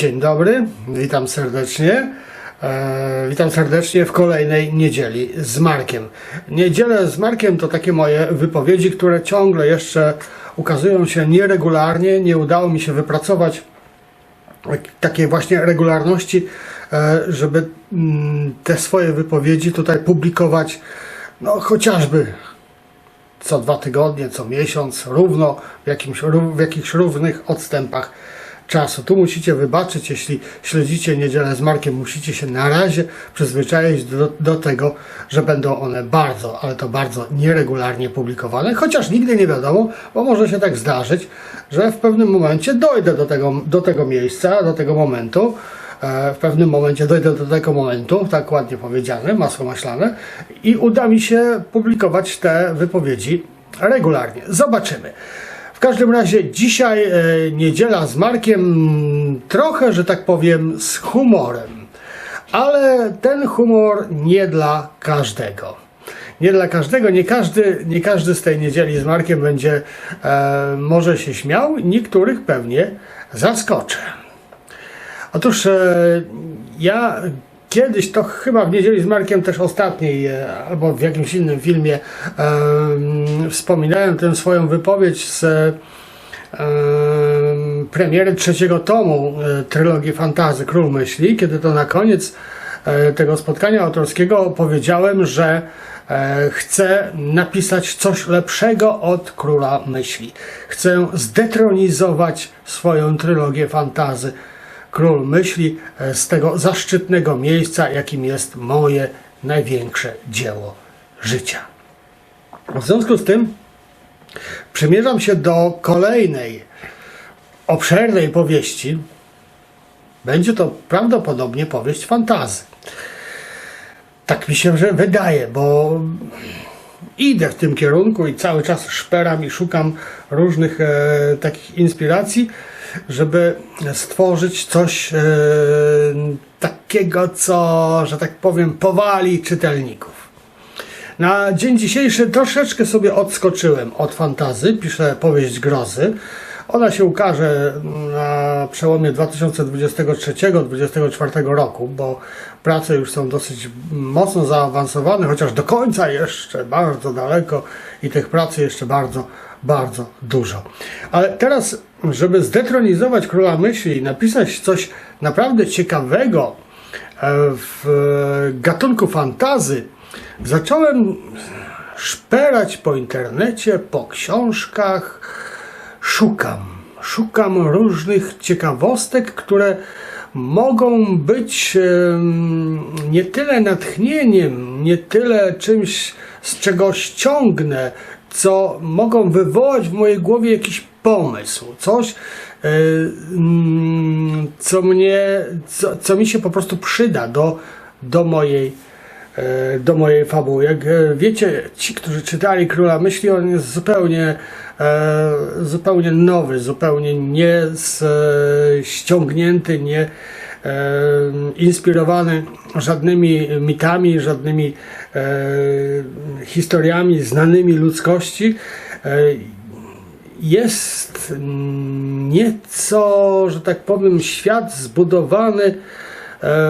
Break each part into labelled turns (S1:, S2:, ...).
S1: Dzień dobry, witam serdecznie. E, witam serdecznie w kolejnej niedzieli z Markiem. Niedzielę z Markiem to takie moje wypowiedzi, które ciągle jeszcze ukazują się nieregularnie. Nie udało mi się wypracować takiej właśnie regularności, e, żeby mm, te swoje wypowiedzi tutaj publikować, no chociażby co dwa tygodnie, co miesiąc, równo w, jakimś, w jakichś równych odstępach czasu. Tu musicie wybaczyć, jeśli śledzicie Niedzielę z Markiem, musicie się na razie przyzwyczaić do, do tego, że będą one bardzo, ale to bardzo nieregularnie publikowane, chociaż nigdy nie wiadomo, bo może się tak zdarzyć, że w pewnym momencie dojdę do tego, do tego miejsca, do tego momentu, E, w pewnym momencie dojdę do tego momentu, tak ładnie powiedziane, masło maślane, i uda mi się publikować te wypowiedzi regularnie. Zobaczymy. W każdym razie dzisiaj e, niedziela z Markiem, trochę, że tak powiem, z humorem, ale ten humor nie dla każdego. Nie dla każdego, nie każdy, nie każdy z tej niedzieli z Markiem będzie e, może się śmiał, niektórych pewnie zaskoczę. Otóż e, ja kiedyś, to chyba w niedzieli z Markiem też ostatniej, e, albo w jakimś innym filmie, mm, wspominałem tę swoją wypowiedź z e, premiery trzeciego tomu e, trylogii fantazy Król Myśli, kiedy to na koniec e, tego spotkania autorskiego powiedziałem, że chcę napisać coś lepszego od Króla Myśli. Chcę zdetronizować swoją trylogię fantazy Król Myśli e, z tego zaszczytnego miejsca, jakim jest moje największe dzieło życia. W związku z tym przymierzam się do kolejnej obszernej powieści. Będzie to prawdopodobnie powieść fantazy. Tak mi się że wydaje, bo idę w tym kierunku i cały czas szperam i szukam różnych e, takich inspiracji, żeby stworzyć coś e, takiego, co, że tak powiem, powali czytelników. Na dzień dzisiejszy troszeczkę sobie odskoczyłem od fantazy, piszę powieść grozy. Ona się ukaże na przełomie 2023-2024 roku, bo prace już są dosyć mocno zaawansowane, chociaż do końca jeszcze bardzo daleko i tych prac jeszcze bardzo, bardzo dużo. Ale teraz, żeby zdetronizować króla myśli i napisać coś naprawdę ciekawego e, w gatunku fantazy, zacząłem szperać po internecie, po książkach, szukam. Szukam różnych ciekawostek, które mogą być nie tyle natchnieniem, nie tyle czymś, z czego ściągnę, co mogą wywołać w mojej głowie jakiś pomysł, coś, e, mm, co mnie, co, co mi się po prostu przyda do, do mojej e, do mojej fabuły. Jak e, wiecie, ci, którzy czytali Króla Myśli, on jest zupełnie, zupełnie nowy, zupełnie nie ściągnięty, nie inspirowany żadnymi mitami, żadnymi historiami znanymi ludzkości. Jest nieco, że tak powiem, świat zbudowany E,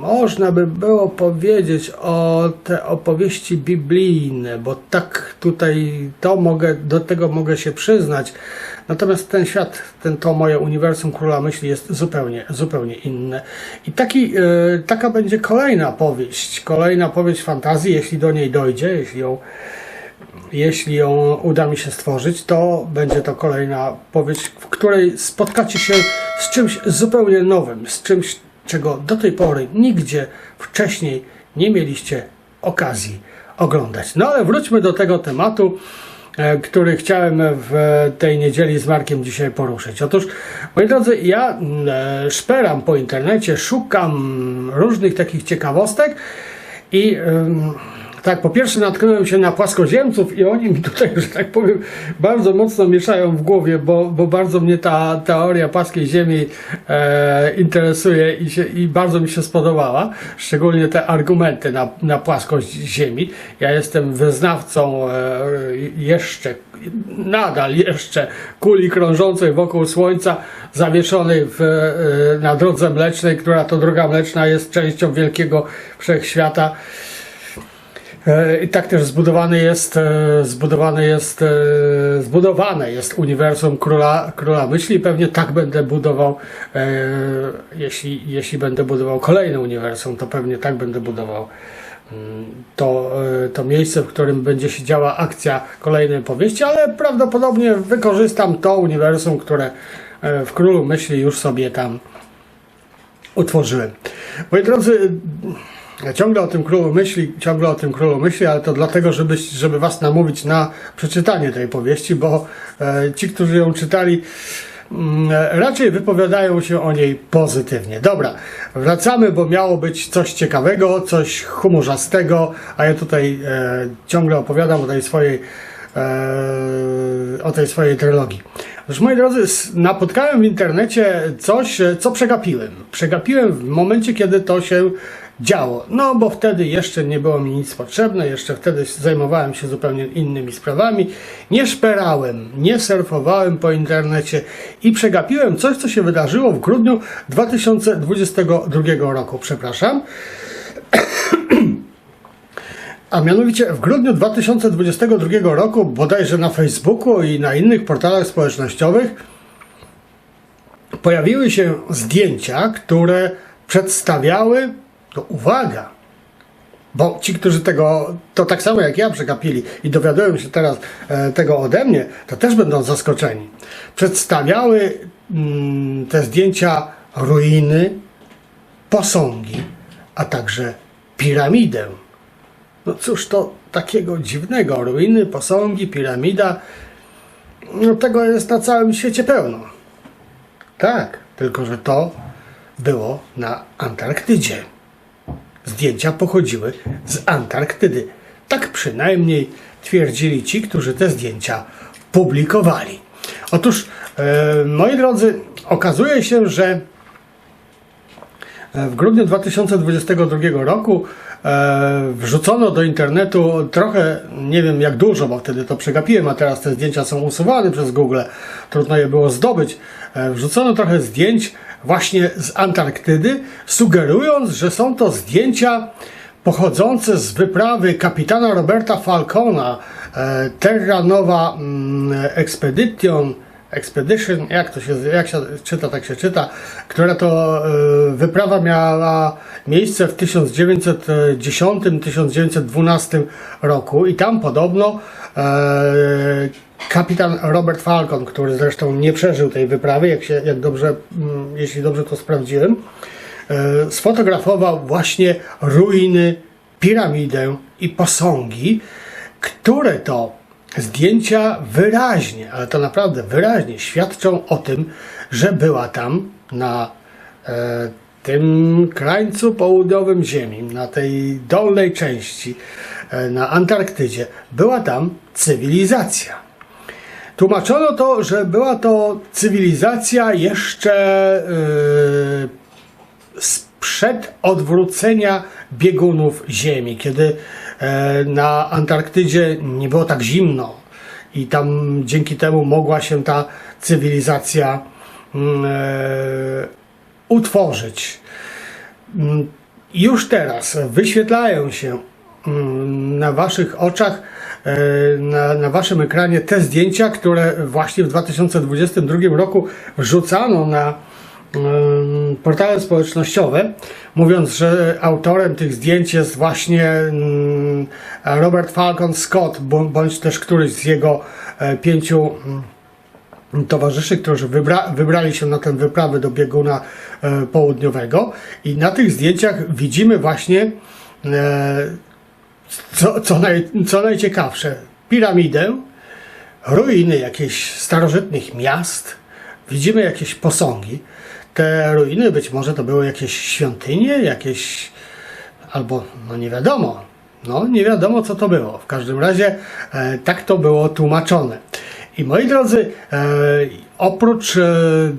S1: można by było powiedzieć o te opowieści biblijne, bo tak tutaj to mogę, do tego mogę się przyznać. Natomiast ten świat, ten to moje uniwersum króla myśli jest zupełnie, zupełnie inne. I taki, e, taka będzie kolejna powieść, kolejna powieść fantazji, jeśli do niej dojdzie, jeśli ją jeśli ją uda mi się stworzyć, to będzie to kolejna powieść, w której spotkacie się z czymś zupełnie nowym, z czymś, czego do tej pory nigdzie wcześniej nie mieliście okazji oglądać. No ale wróćmy do tego tematu, e, który chciałem w tej niedzieli z Markiem dzisiaj poruszyć. Otóż, moi drodzy, ja e, szperam po internecie, szukam różnych takich ciekawostek i em, Tak, po pierwsze natknąłem się na płaskoziemców i oni mi tutaj, że tak powiem, bardzo mocno mieszają w głowie, bo, bo bardzo mnie ta teoria płaskiej ziemi e, interesuje i, się, i bardzo mi się spodobała, szczególnie te argumenty na, na płaskość ziemi. Ja jestem wyznawcą e, jeszcze, nadal jeszcze kuli krążącej wokół Słońca, zawieszonej w, e, na drodze mlecznej, która to droga mleczna jest częścią wielkiego wszechświata. I tak też zbudowany jest, e, zbudowany jest, e, zbudowane jest uniwersum króla, króla myśli. Pewnie tak będę budował, e, jeśli, jeśli będę budował kolejne uniwersum, to pewnie tak będę budował mm, to, e, to miejsce, w którym będzie się działa akcja kolejnej powieści, ale prawdopodobnie wykorzystam to uniwersum, które e, w królu myśli już sobie tam utworzyłem. Moi drodzy, ciągle o tym królu myśli, ciągle o tym królu myśli, ale to dlatego, żeby, żeby was namówić na przeczytanie tej powieści, bo e, ci, którzy ją czytali, mm, e, raczej wypowiadają się o niej pozytywnie. Dobra, wracamy, bo miało być coś ciekawego, coś humorzastego, a ja tutaj e, ciągle opowiadam o tej swojej e, o tej swojej trylogii. Otóż moi drodzy, napotkałem w internecie coś, e, co przegapiłem. Przegapiłem w momencie, kiedy to się działo. No, bo wtedy jeszcze nie było mi nic potrzebne, jeszcze wtedy zajmowałem się zupełnie innymi sprawami. Nie szperałem, nie surfowałem po internecie i przegapiłem coś, co się wydarzyło w grudniu 2022 roku. Przepraszam. A mianowicie w grudniu 2022 roku, bodajże na Facebooku i na innych portalach społecznościowych, pojawiły się zdjęcia, które przedstawiały, to uwaga, bo ci, którzy tego, to tak samo jak ja przegapili i dowiadują się teraz e, tego ode mnie, to też będą zaskoczeni. Przedstawiały mm, te zdjęcia ruiny, posągi, a także piramidę. No cóż to takiego dziwnego? Ruiny, posągi, piramida. No tego jest na całym świecie pełno. Tak, tylko że to było na Antarktydzie. Zdjęcia pochodziły z Antarktydy. Tak przynajmniej twierdzili ci, którzy te zdjęcia publikowali. Otóż, e, moi drodzy, okazuje się, że w grudniu 2022 roku e, wrzucono do internetu trochę, nie wiem jak dużo, bo wtedy to przegapiłem, a teraz te zdjęcia są usuwane przez Google, trudno je było zdobyć. E, wrzucono trochę zdjęć właśnie z Antarktydy, sugerując, że są to zdjęcia pochodzące z wyprawy kapitana Roberta Falcona, e, Terra Nova mm, Expedition, Expedition, jak to się, jak się czyta, tak się czyta, która to e, wyprawa miała miejsce w 1910-1912 roku i tam podobno e, kapitan Robert Falcon, który zresztą nie przeżył tej wyprawy, jak, się, jak dobrze, mm, jeśli dobrze to sprawdziłem, e, sfotografował właśnie ruiny, piramidę i posągi, które to zdjęcia wyraźnie, ale to naprawdę wyraźnie świadczą o tym, że była tam na e, tym krańcu południowym Ziemi, na tej dolnej części, e, na Antarktydzie, była tam cywilizacja. Tłumaczono to, że była to cywilizacja jeszcze yy, sprzed odwrócenia biegunów Ziemi, kiedy e, na Antarktydzie nie było tak zimno i tam dzięki temu mogła się ta cywilizacja mm, e, utworzyć. Mm, Już teraz wyświetlają się mm, na Waszych oczach, na, na Waszym ekranie te zdjęcia, które właśnie w 2022 roku wrzucano na portale społecznościowe, mówiąc, że autorem tych zdjęć jest właśnie Robert Falcon Scott, bądź też któryś z jego e, pięciu mm, towarzyszy, którzy wybra, wybrali się na tę wyprawę do bieguna e, południowego. I na tych zdjęciach widzimy właśnie e, co, co, naj, co najciekawsze piramidę, ruiny jakichś starożytnych miast, widzimy jakieś posągi. Te ruiny być może to były jakieś świątynie, jakieś albo no nie wiadomo, No, nie wiadomo co to było. W każdym razie e, tak to było tłumaczone. I moi drodzy, e, oprócz e,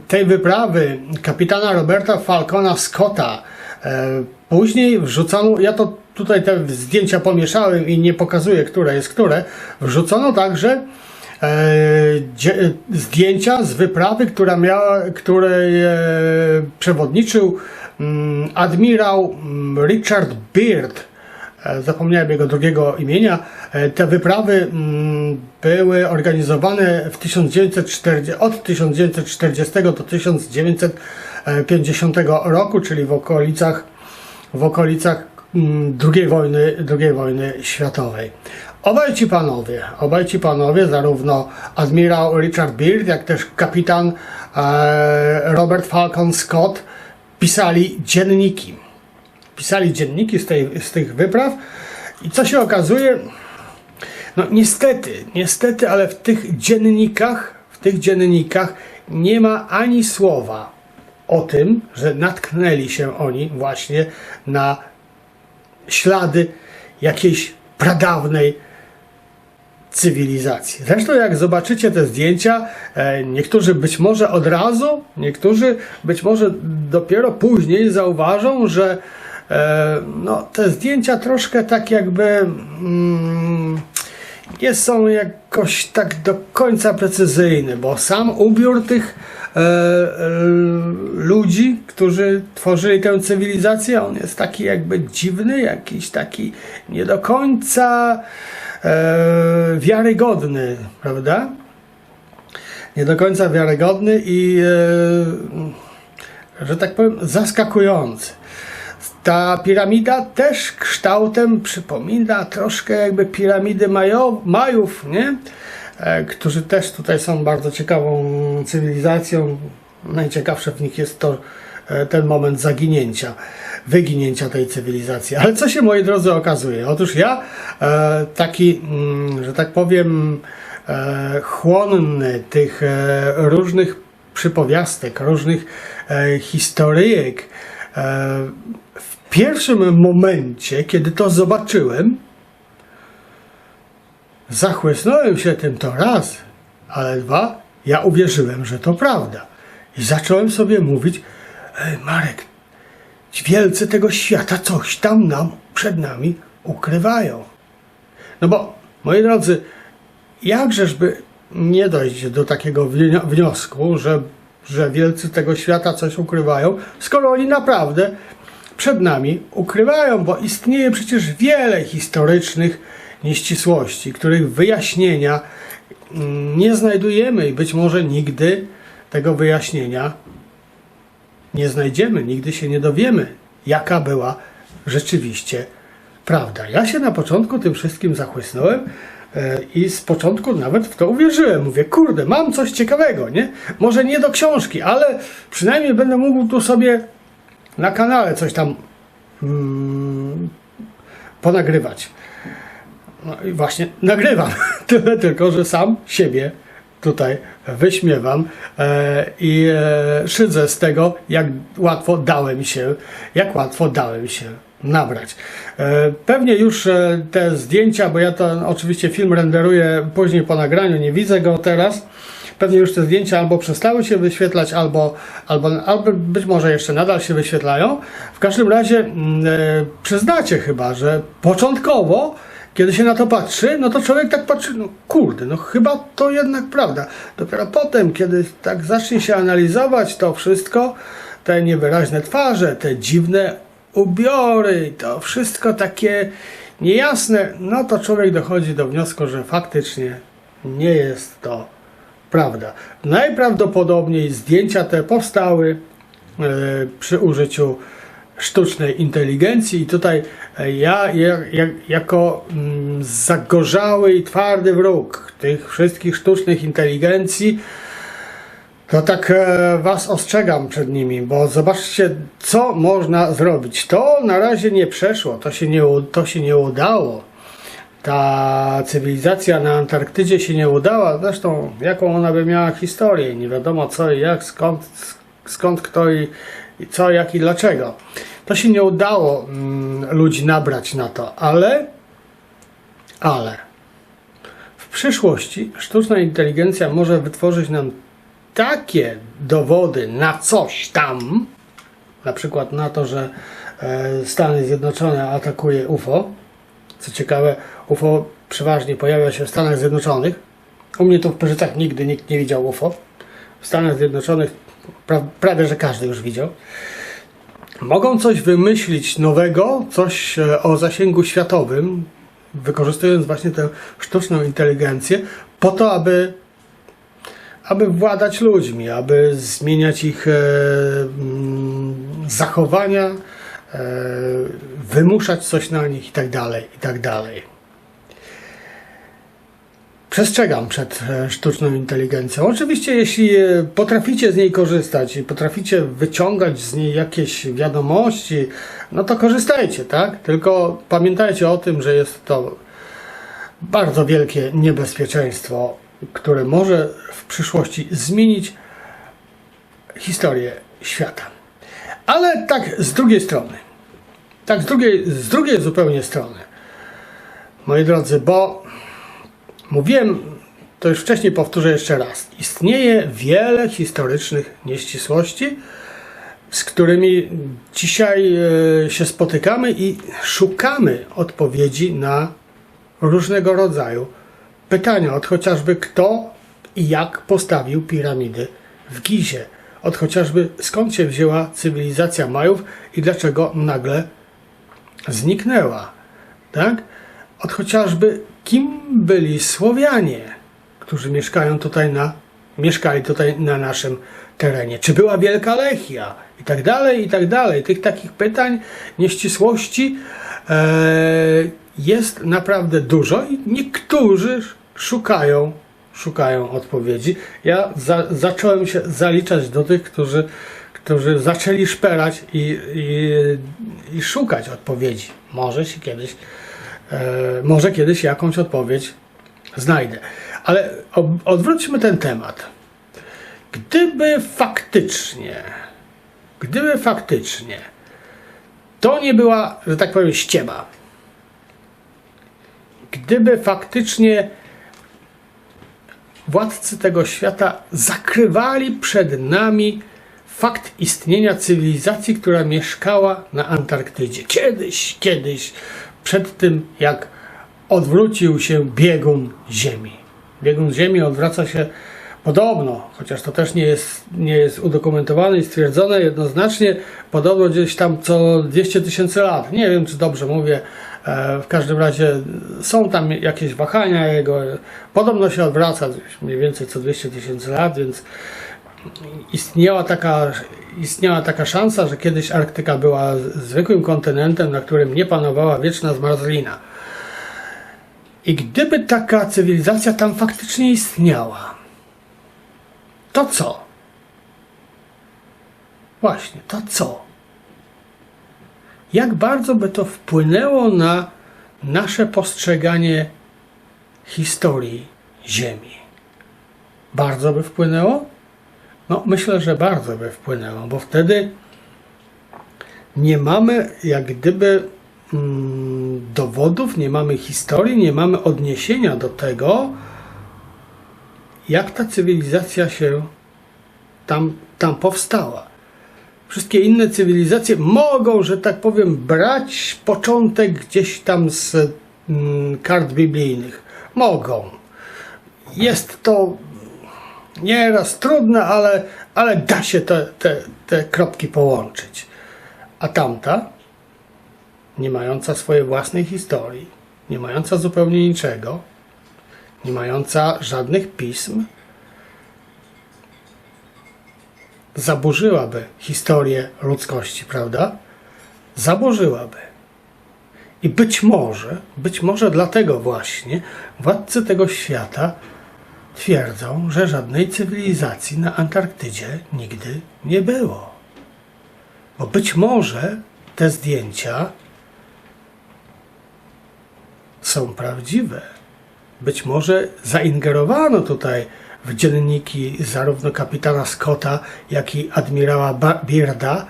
S1: tej wyprawy kapitana Roberta Falcona Scotta, później wrzucono, ja to tutaj te zdjęcia pomieszałem i nie pokazuję, które jest które, wrzucono także e, zdjęcia z wyprawy, która miała, której e, przewodniczył mm, admirał mm, Richard Beard. E, Zapomniałem jego drugiego imienia. E, Te wyprawy mm, były organizowane w 1940, od 1940 do 1950 roku, czyli w okolicach, w okolicach mm, II wojny, II wojny światowej. Obaj ci panowie, obaj ci panowie, zarówno admirał Richard Beard, jak też kapitan e, Robert Falcon Scott, pisali dzienniki pisali dzienniki z, tej, z tych wypraw i co się okazuje, no niestety, niestety, ale w tych dziennikach, w tych dziennikach nie ma ani słowa o tym, że natknęli się oni właśnie na ślady jakiejś pradawnej cywilizacji. Zresztą jak zobaczycie te zdjęcia, e, niektórzy być może od razu, niektórzy być może dopiero później zauważą, że e, no, te zdjęcia troszkę tak jakby mm, nie są jakoś tak do końca precyzyjne, bo sam ubiór tych ludzi, którzy tworzyli tę cywilizację, on jest taki jakby dziwny, jakiś taki nie do końca e, wiarygodny, prawda? Nie do końca wiarygodny i, e, że tak powiem, zaskakujący. Ta piramida też kształtem przypomina troszkę jakby piramidy Majo, Majów, nie? E, którzy też tutaj są bardzo ciekawą cywilizacją. Najciekawsze w nich jest to e, ten moment zaginięcia, wyginięcia tej cywilizacji. Ale co się, moi drodzy, okazuje? Otóż ja e, taki, mm, że tak powiem, chłonny tych różnych przypowiastek, różnych historyjek, w pierwszym momencie, kiedy to zobaczyłem, zachłysnąłem się tym to raz, ale dwa, ja uwierzyłem, że to prawda. I zacząłem sobie mówić, Marek, ci wielcy tego świata coś tam nam przed nami ukrywają. No bo, moi drodzy, jakżeżby nie dojść do takiego wnio- wniosku, że, że wielcy tego świata coś ukrywają, skoro oni naprawdę przed nami ukrywają, bo istnieje przecież wiele historycznych nieścisłości, których wyjaśnienia mm, nie znajdujemy i być może nigdy tego wyjaśnienia nie znajdziemy, nigdy się nie dowiemy, jaka była rzeczywiście prawda. Ja się na początku tym wszystkim zachłysnąłem e, i z początku nawet w to uwierzyłem. Mówię, kurde, mam coś ciekawego, nie? Może nie do książki, ale przynajmniej będę mógł tu sobie na kanale coś tam mm, ponagrywać. No i właśnie nagrywam. Tyle tylko, że sam siebie tutaj wyśmiewam e, i e, szydzę z tego, jak łatwo dałem się, jak łatwo dałem się nabrać. E, pewnie już e, te zdjęcia, bo ja to oczywiście film renderuję później po nagraniu, nie widzę go teraz. Pewnie już te zdjęcia albo przestały się wyświetlać, albo, albo, albo być może jeszcze nadal się wyświetlają. W każdym razie mm, e, przyznacie chyba, że początkowo kiedy się na to patrzy, no to człowiek tak patrzy, no kurde, no chyba to jednak prawda. Dopiero potem, kiedy tak zacznie się analizować to wszystko, te niewyraźne twarze, te dziwne ubiory, to wszystko takie niejasne, no to człowiek dochodzi do wniosku, że faktycznie nie jest to prawda. Najprawdopodobniej zdjęcia te powstały e, przy użyciu sztucznej inteligencji i tutaj e, ja, ja, ja jako mm, zagorzały i twardy wróg tych wszystkich sztucznych inteligencji to tak e, was ostrzegam przed nimi, bo zobaczcie co można zrobić. To na razie nie przeszło, to się nie, to się nie udało. Ta cywilizacja na Antarktydzie się nie udała, zresztą jaką ona by miała historię, nie wiadomo co i jak, skąd, skąd kto i co, jak i dlaczego. To się nie udało mm, ludzi nabrać na to, ale Ale w przyszłości sztuczna inteligencja może wytworzyć nam takie dowody na coś tam, na przykład na to, że e, Stany Zjednoczone atakuje UFO. Co ciekawe, UFO przeważnie pojawia się w Stanach Zjednoczonych. U mnie tu w Pyrzycach nigdy nikt nie widział UFO. W Stanach Zjednoczonych pra, prawie, że każdy już widział. Mogą coś wymyślić nowego, coś e, o zasięgu światowym, wykorzystując właśnie tę sztuczną inteligencję, po to, aby aby władać ludźmi, aby zmieniać ich e, mm, zachowania, e, wymuszać coś na nich i tak dalej, i tak dalej. Przestrzegam przed e, sztuczną inteligencją. Oczywiście, jeśli e, potraficie z niej korzystać i potraficie wyciągać z niej jakieś wiadomości, no to korzystajcie, tak? Tylko pamiętajcie o tym, że jest to bardzo wielkie niebezpieczeństwo, które może w przyszłości zmienić historię świata. Ale tak z drugiej strony, tak z drugiej, z drugiej zupełnie strony, moi drodzy, bo mówiłem, to już wcześniej powtórzę jeszcze raz, istnieje wiele historycznych nieścisłości, z którymi dzisiaj e, się spotykamy i szukamy odpowiedzi na różnego rodzaju pytania, od chociażby kto i jak postawił piramidy w Gizie, od chociażby skąd się wzięła cywilizacja Majów i dlaczego nagle zniknęła, tak? Od chociażby kim byli Słowianie, którzy mieszkają tutaj na, mieszkali tutaj na naszym terenie. Czy była Wielka Lechia? I tak dalej, i tak dalej. Tych takich pytań, nieścisłości e, jest naprawdę dużo i niektórzy szukają, szukają odpowiedzi. Ja za, zacząłem się zaliczać do tych, którzy, którzy zaczęli szperać i, i, i szukać odpowiedzi. Może się kiedyś, może kiedyś jakąś odpowiedź znajdę. Ale odwróćmy ten temat. Gdyby faktycznie, gdyby faktycznie to nie była, że tak powiem, ściema, gdyby faktycznie władcy tego świata zakrywali przed nami fakt istnienia cywilizacji, która mieszkała na Antarktydzie. Kiedyś, kiedyś, przed tym jak odwrócił się biegun Ziemi. Biegun Ziemi odwraca się podobno, chociaż to też nie jest, nie jest udokumentowane i stwierdzone jednoznacznie, podobno gdzieś tam co 200 tysięcy lat. Nie wiem, czy dobrze mówię, E, w każdym razie są tam jakieś wahania jego. Podobno się odwraca mniej więcej co 200 tysięcy lat, więc istniała taka, istniała taka szansa, że kiedyś Arktyka była zwykłym kontynentem, na którym nie panowała wieczna zmarzlina. I gdyby taka cywilizacja tam faktycznie istniała, to co? Właśnie, to co? jak bardzo by to wpłynęło na nasze postrzeganie historii Ziemi. Bardzo by wpłynęło? No, myślę, że bardzo by wpłynęło, bo wtedy nie mamy jak gdyby mm, dowodów, nie mamy historii, nie mamy odniesienia do tego, jak ta cywilizacja się tam, tam powstała wszystkie inne cywilizacje mogą, że tak powiem, brać początek gdzieś tam z mm, kart biblijnych. Mogą. Jest to nieraz trudne, ale, ale da się te, te, te kropki połączyć. A tamta, nie mająca swojej własnej historii, nie mająca zupełnie niczego, nie mająca żadnych pism, zaburzyłaby historię ludzkości, prawda? Zaburzyłaby. I być może, być może dlatego właśnie władcy tego świata twierdzą, że żadnej cywilizacji na Antarktydzie nigdy nie było. Bo być może te zdjęcia są prawdziwe. Być może zaingerowano tutaj w dzienniki zarówno kapitana Scotta, jak i admirała Bearda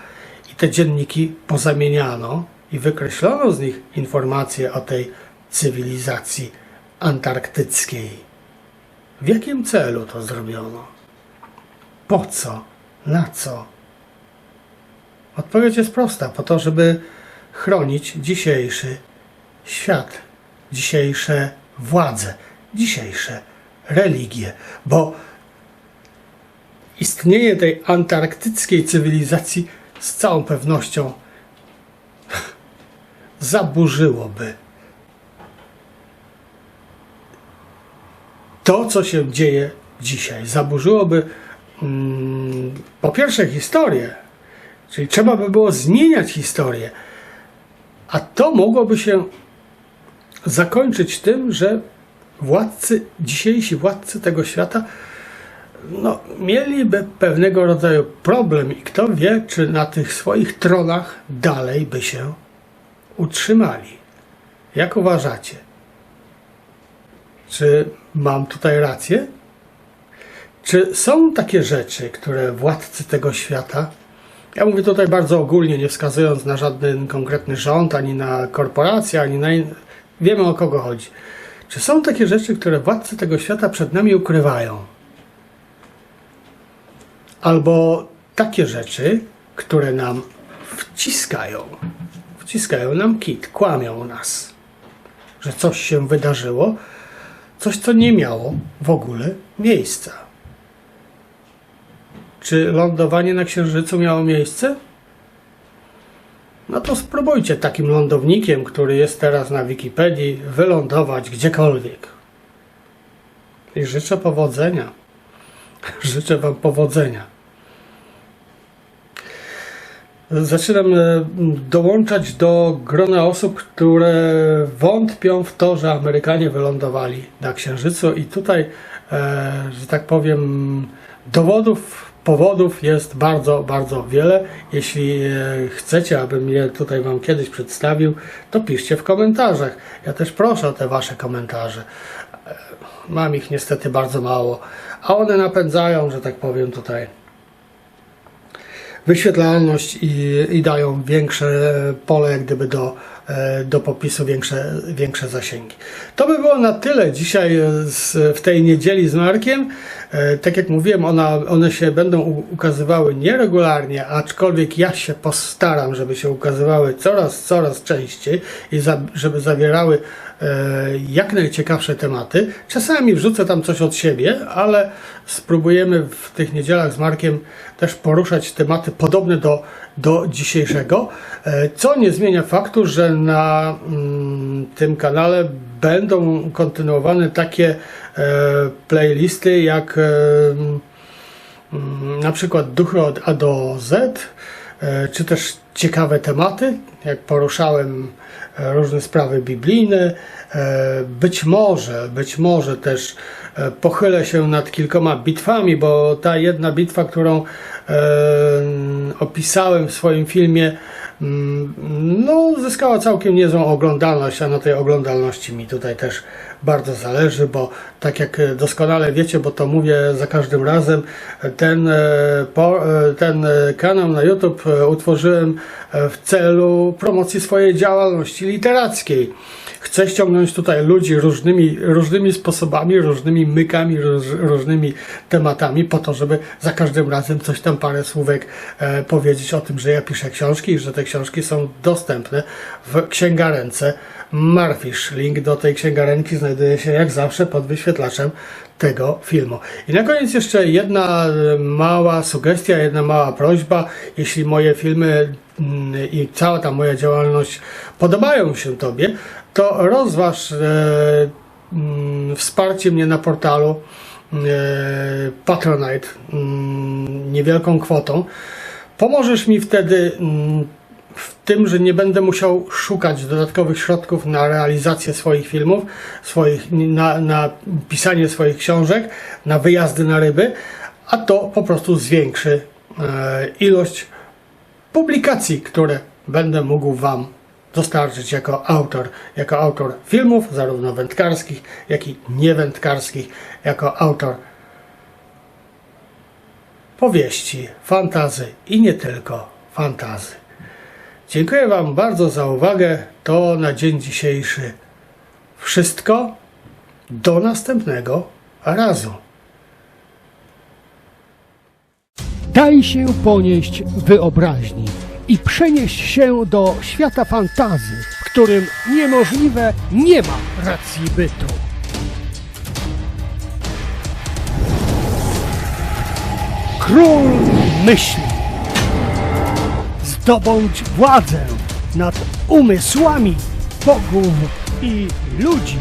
S1: i te dzienniki pozamieniano i wykreślono z nich informacje o tej cywilizacji antarktyckiej. W jakim celu to zrobiono? Po co? Na co? Odpowiedź jest prosta: po to, żeby chronić dzisiejszy świat, dzisiejsze władze, dzisiejsze religie, bo istnienie tej antarktyckiej cywilizacji z całą pewnością zaburzyłoby to, co się dzieje dzisiaj. Zaburzyłoby mm, po pierwsze historię, czyli trzeba by było zmieniać historię, a to mogłoby się zakończyć tym, że władcy, dzisiejsi władcy tego świata no, mieliby pewnego rodzaju problem i kto wie, czy na tych swoich tronach dalej by się utrzymali. Jak uważacie? Czy mam tutaj rację? Czy są takie rzeczy, które władcy tego świata, ja mówię tutaj bardzo ogólnie, nie wskazując na żaden konkretny rząd, ani na korporację, ani na. In... Wiemy o kogo chodzi. Czy są takie rzeczy, które władcy tego świata przed nami ukrywają? Albo takie rzeczy, które nam wciskają, wciskają nam kit, kłamią nas, że coś się wydarzyło, coś, co nie miało w ogóle miejsca. Czy lądowanie na Księżycu miało miejsce? No to spróbujcie takim lądownikiem, który jest teraz na Wikipedii, wylądować gdziekolwiek. I życzę powodzenia. Życzę Wam powodzenia. Zaczynam e, dołączać do grona osób, które wątpią w to, że Amerykanie wylądowali na Księżycu, i tutaj, e, że tak powiem, dowodów, powodów jest bardzo, bardzo wiele. Jeśli e, chcecie, abym je tutaj Wam kiedyś przedstawił, to piszcie w komentarzach. Ja też proszę o te Wasze komentarze. Mam ich niestety bardzo mało, a one napędzają, że tak powiem, tutaj wyświetlalność i, i dają większe pole jak gdyby do, e, do popisu, większe, większe zasięgi. To by było na tyle dzisiaj z, w tej niedzieli z Markiem. E, tak jak mówiłem, ona, one się będą ukazywały nieregularnie, aczkolwiek ja się postaram, żeby się ukazywały coraz, coraz częściej i za, żeby zawierały jak najciekawsze tematy. Czasami wrzucę tam coś od siebie, ale spróbujemy w tych niedzielach z Markiem też poruszać tematy podobne do, do dzisiejszego, e, co nie zmienia faktu, że na mm, tym kanale będą kontynuowane takie e, playlisty jak mm, na przykład Duchy od A do Z, czy też ciekawe tematy, jak poruszałem różne sprawy biblijne. E, być może, być może też e, pochylę się nad kilkoma bitwami, bo ta jedna bitwa, którą e, opisałem w swoim filmie, mm, no, zyskała całkiem niezłą oglądalność, a na tej oglądalności mi tutaj też bardzo zależy, bo tak jak doskonale wiecie, bo to mówię za każdym razem, ten, ten kanał na YouTube utworzyłem w celu promocji swojej działalności literackiej. Chcę ściągnąć tutaj ludzi różnymi, różnymi sposobami, różnymi mykami, róż, różnymi tematami, po to, żeby za każdym razem coś tam parę słówek e, powiedzieć o tym, że ja piszę książki i że te książki są dostępne w księgarence Marfish. Link do tej księgarenki znajduje się jak zawsze pod wyświetlaczem tego filmu. I na koniec jeszcze jedna mała sugestia, jedna mała prośba. Jeśli moje filmy mm, i cała ta moja działalność podobają się Tobie, to rozważ e, mm, wsparcie mnie na portalu e, Patronite mm, niewielką kwotą. Pomożesz mi wtedy w tym, że nie będę musiał szukać dodatkowych środków na realizację swoich filmów, swoich, na, na pisanie swoich książek, na wyjazdy na ryby, a to po prostu zwiększy e, ilość publikacji, które będę mógł Wam dostarczyć jako autor, jako autor filmów, zarówno wędkarskich, jak i niewędkarskich, jako autor powieści, fantazy i nie tylko fantazy. Dziękuję Wam bardzo za uwagę. To na dzień dzisiejszy wszystko. Do następnego razu.
S2: Daj się ponieść wyobraźni i przenieść się do świata fantazy, w którym niemożliwe nie ma racji bytu. Król myśli. Zdobądź władzę nad umysłami bogów i ludzi.